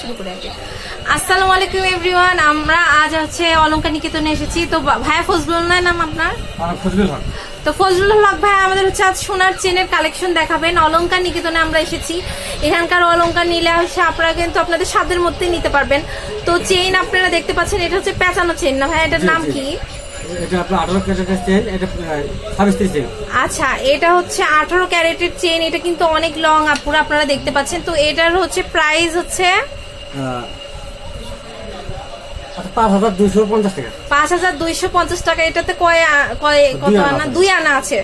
শুরু করে আগে আসসালামু আলাইকুম এভরিওয়ান আমরা আজ হচ্ছে অলঙ্কার নিকেতনে এসেছি। তো ভাইয়া ফজলুল না নাম আপনার? ফজলুল হক। তো ফজলুল হক ভাই আমাদের হচ্ছে আজ সোনার চেনের কালেকশন দেখাবেন। অলংকার নিকেতনে আমরা এসেছি। এখানকার অলংকার নিলে হচ্ছে আপনারা কিন্তু আপনাদের স্বাদের মধ্যেই নিতে পারবেন। তো চেইন আপনারা দেখতে পাচ্ছেন এটা হচ্ছে পেঁচানো চেন না ভাই এটার নাম কি? এটা আপনার আঠারো ক্যারেটের চেন এটা ছাব্বিশ চেন আচ্ছা এটা হচ্ছে আঠারো ক্যারেটের চেন এটা কিন্তু অনেক লং আপুরা আপনারা দেখতে পাচ্ছেন। তো এটার হচ্ছে প্রাইস হচ্ছে আচ্ছা পাঁচ হাজার দুইশো পঞ্চাশ টাকা। এটাতে কয় কয় কত আনা? দুই আনা আছে।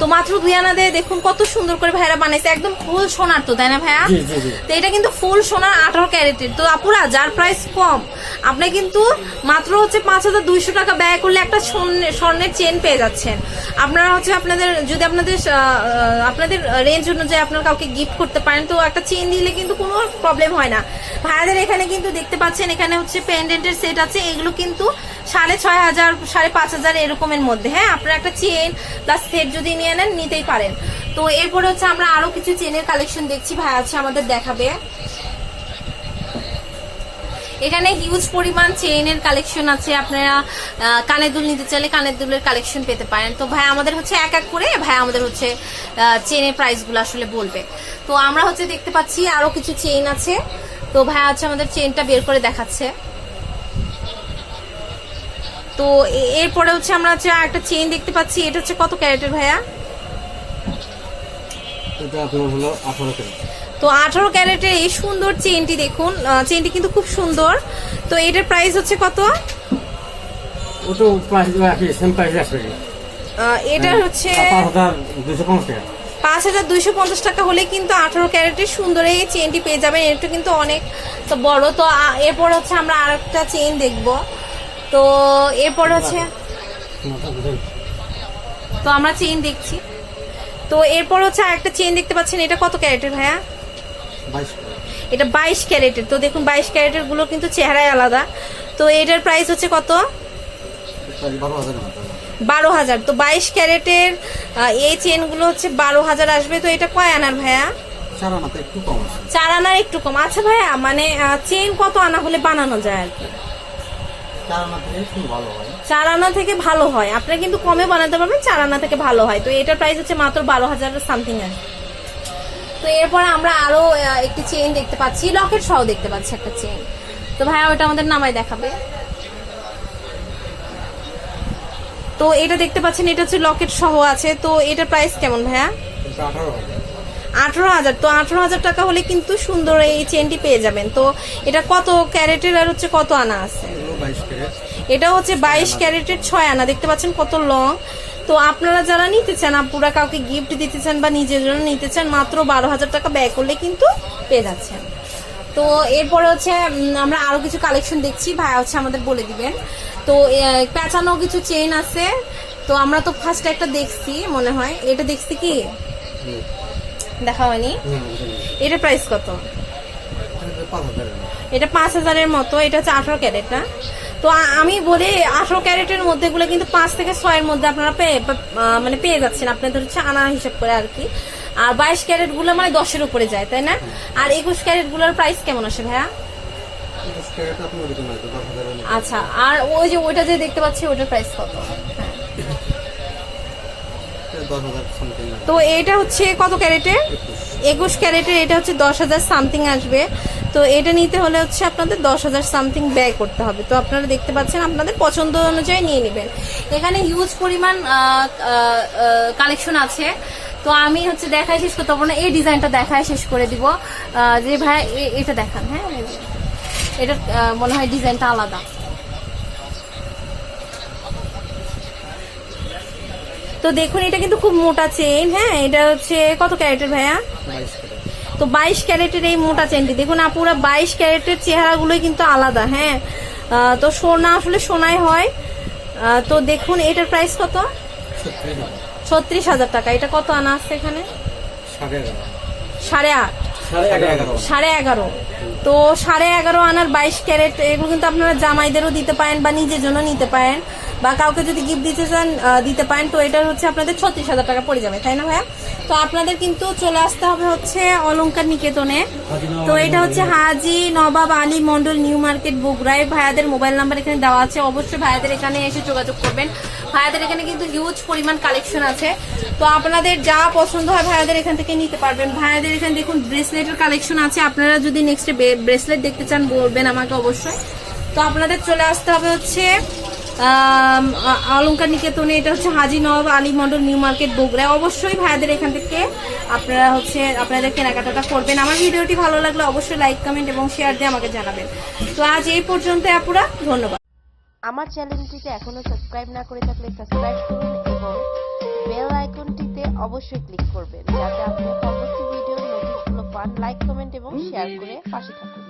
তো মাত্র দুই আনা দিয়ে দেখুন কত সুন্দর করে ভাইরা বানাইছে। একদম ফুল সোনার তো তাই না ভাইয়া। তো এটা কিন্তু ফুল সোনার আঠারো ক্যারেটের। তো আপুরা যার প্রাইস কম আপনি কিন্তু মাত্র হচ্ছে পাঁচ হাজার দুইশো টাকা ব্যয় করলে একটা স্বর্ণের স্বর্ণের চেন পেয়ে যাচ্ছেন। আপনারা হচ্ছে আপনাদের যদি আপনাদের আপনাদের রেঞ্জ অনুযায়ী আপনার কাউকে গিফট করতে পারেন তো একটা চেন দিলে কিন্তু কোনো প্রবলেম হয় না। ভাইয়াদের এখানে কিন্তু দেখতে পাচ্ছেন এখানে হচ্ছে পেন্ডেন্টের সেট আছে এগুলো কিন্তু সাড়ে ছয় হাজার সাড়ে পাঁচ হাজার এরকমের মধ্যে। হ্যাঁ আপনারা একটা চেন প্লাস সেট যদি নিয়ে নেন, নিতেই পারেন। তো এরপরে হচ্ছে আমরা আরও কিছু চেনের কালেকশন দেখছি, ভাই, আছে আমাদের দেখাবে। এখানে হিউজ পরিমাণ চেইনের কালেকশন আছে, আপনারা কানের দুল নিতে চাইলে কানের দুলের কালেকশন পেতে পারেন। তো ভাই, আমাদের হচ্ছে এক এক করে, ভাই, আমাদের হচ্ছে চেনের প্রাইসগুলো আসলে বলবে। তো আমরা হচ্ছে দেখতে পাচ্ছি আরও কিছু চেইন আছে। তো ভাই, হচ্ছে আমাদের চেইনটা বের করে দেখাচ্ছে। তো এরপরে হচ্ছে আমরা হচ্ছে একটা চেইন দেখতে পাচ্ছি এটা হচ্ছে কত ক্যারেটের ভাইয়া? এটা আপনার হলো আঠারো ক্যারেট। তো আঠারো ক্যারেটের এই সুন্দর চেইনটি দেখুন চেইনটি কিন্তু খুব সুন্দর। তো এটার প্রাইস হচ্ছে কত? ওটা প্রাইস সেম প্রাইস আসবে আহ, এটার হচ্ছে পাঁচ হাজার দুইশো পঞ্চাশ টাকা। পাঁচ হাজার দুইশো পঞ্চাশ টাকা হলে কিন্তু আঠারো ক্যারেটের সুন্দর এই চেনটি পেয়ে যাবেন। এটা কিন্তু অনেক তো বড়। তো এরপর হচ্ছে আমরা আরেকটা চেন দেখব। তো এরপর হচ্ছে তো আমরা চেইন দেখছি। তো এরপর হচ্ছে আরেকটা চেন দেখতে পাচ্ছেন এটা কত ক্যারেটের ভাইয়া? এটা বাইশ ক্যারেটের। তো দেখুন বাইশ ক্যারেটেরগুলো কিন্তু চেহারায় আলাদা। তো এটার প্রাইস হচ্ছে কত? বারো হাজার। তো বাইশ ক্যারেটের এই চেনগুলো হচ্ছে বারো হাজার আসবে। তো এটা কয় আনার ভাইয়া? চার আনাতে একটু কম আছে। চার আনার একটু কম। আচ্ছা ভাইয়া মানে চেন কত আনা হলে বানানো যায় আর কি? চার আনা থেকে ভালো হয়। আপনারা কিন্তু কমে বানাতে পারবেন চার আনা থেকে ভালো হয়। তো এটার প্রাইস হচ্ছে মাত্র বারো হাজার সামথিং আসবে তো এরপর আমরা আরও একটি চেন দেখতে পাচ্ছি লকেট সহ দেখতে পাচ্ছি একটা চেন তো ভাইয়া ওটা আমাদের নামায় দেখাবে। তো এটা দেখতে পাচ্ছেন এটা হচ্ছে লকেট সহ আছে। তো এটার প্রাইস কেমন ভাইয়া? এটা আঠারো হাজার। তো আঠারো হাজার টাকা হলে কিন্তু সুন্দর এই চেনটি পেয়ে যাবেন। তো এটা কত ক্যারেটের আর হচ্ছে কত আনা আছে? এটা হচ্ছে বাইশ ক্যারেটের ছয় আনা। দেখতে পাচ্ছেন কত লং। তো আপনারা যারা নিতে চান আপুরা কাউকে গিফট দিতে চান বা নিজের জন্য নিতে চান মাত্র বারো হাজার টাকা ব্যয় করলে কিন্তু পেয়ে যাচ্ছেন। তো এরপরে হচ্ছে আমরা আরও কিছু কালেকশন দেখছি। ভাই হচ্ছে আমাদের বলে দিবেন। তো পেঁচানো কিছু চেইন আছে। তো আমরা তো ফার্স্ট একটা দেখছি মনে হয়। এটা দেখছি কি? দেখা হয়নি। এটার প্রাইস কত? এটা পাঁচ হাজারের মতো এটা হচ্ছে আঠারো ক্যারেট না? তো আমি বলি আঠারো ক্যারেটের মধ্যে গুলো কিন্তু পাঁচ থেকে ছয়ের মধ্যে আপনারা পেয়ে মানে পেয়ে যাচ্ছেন। আপনাদের হচ্ছে আনা হিসাব করে আর কি। আর বাইশ ক্যারেটগুলো মানে দশের উপরে যায় তাই না? আর একুশ ক্যারেটগুলোর প্রাইস কেমন আসে ভাইয়া? ক্যারেট আছে দশ আচ্ছা আর ওই যে ওইটা যে দেখতে পাচ্ছি ওইটার প্রাইস কত? তো এটা হচ্ছে কত ক্যারেটের? একুশ। ক্যারেটের এটা হচ্ছে দশ হাজার সামথিং আসবে। তো এটা নিতে হলে হচ্ছে আপনাদের দশ হাজার সামথিং ব্যয় করতে হবে। তো আপনারা দেখতে পাচ্ছেন, আপনাদের পছন্দ অনুযায়ী নিয়ে নেবেন। এখানে হিউজ পরিমাণ কালেকশন আছে। তো আমি হচ্ছে দেখায় শেষ করতে পারব না, এই ডিজাইনটা দেখায় শেষ করে দিব। যে ভাই এটা দেখান হ্যাঁ? এটা মনে হয় ডিজাইনটা আলাদা। তো দেখুন, এটা কিন্তু খুব মোটা চেইন হ্যাঁ? এটা হচ্ছে কত ক্যারেটের ভাইয়া? তো বাইশ ক্যারেটের এই মোটা চেনটি। দেখুন আপুরা বাইশ ক্যারেটের চেহারাগুলোই কিন্তু আলাদা হ্যাঁ? তো সোনা, আসলে সোনাই হয়। তো দেখুন, এটার প্রাইস কত? ছত্রিশ হাজার টাকা। এটা কত আনা আছে এখানে? সাড়ে আট। সাড়ে এগারো। তো সাড়ে এগারো আনার বাইশ ক্যারেট, এগুলো কিন্তু আপনারা জামাইদেরও দিতে পারেন বা নিজের জন্য নিতে পারেন। বা কাউকে যদি গিফট দিতে চান দিতে পারেন, তো এটা হচ্ছে আপনাদের ছত্রিশ হাজার টাকা পড়ে যাবে, তাই না ভাইয়া? তো আপনাদের কিন্তু চলে আসতে হবে হচ্ছে অলঙ্কার নিকেতনে। তো এটা হচ্ছে হাজি নবাব আলী মন্ডল নিউ মার্কেট, বগুড়ায়। ভাইয়াদের মোবাইল নাম্বার এখানে দেওয়া আছে, অবশ্যই ভাইয়াদের এখানে এসে যোগাযোগ করবেন। ভাইয়াদের এখানে কিন্তু হিউজ পরিমাণ কালেকশন আছে। তো আপনাদের যা পছন্দ হয় ভাইয়াদের এখান থেকে নিতে পারবেন। ভাইয়াদের এখানে দেখুন ব্রেসলেটের কালেকশন আছে। আপনারা যদি নেক্সট ব্রেসলেট দেখতে চান, বলবেন আমাকে অবশ্যই। তো আপনাদের চলে আসতে হবে হচ্ছে আ- নিকেতনে এটা হচ্ছে হাজি নবাব আলী মন্ডল নিউ মার্কেট বগুড়ায় অবশ্যই ভাইয়াদের এখান থেকে আপনারা হচ্ছে আপনাদের কেনাকাটাটা করবেন। আমার ভিডিওটি ভালো লাগলে অবশ্যই লাইক কমেন্ট এবং শেয়ার দিয়ে আমাকে জানাবেন। তো আজ এই পর্যন্ত আপুরা, ধন্যবাদ। আমার চ্যানেলটিতে এখনও সাবস্ক্রাইব না করে থাকলে সাবস্ক্রাইব করুন এবং বেল আইকনটিতে অবশ্যই ক্লিক করবেন, যাতে আপনি পরবর্তী ভিডিওর নোটিশগুলো পান। লাইক কমেন্ট এবং শেয়ার করে পাশে থাকুন।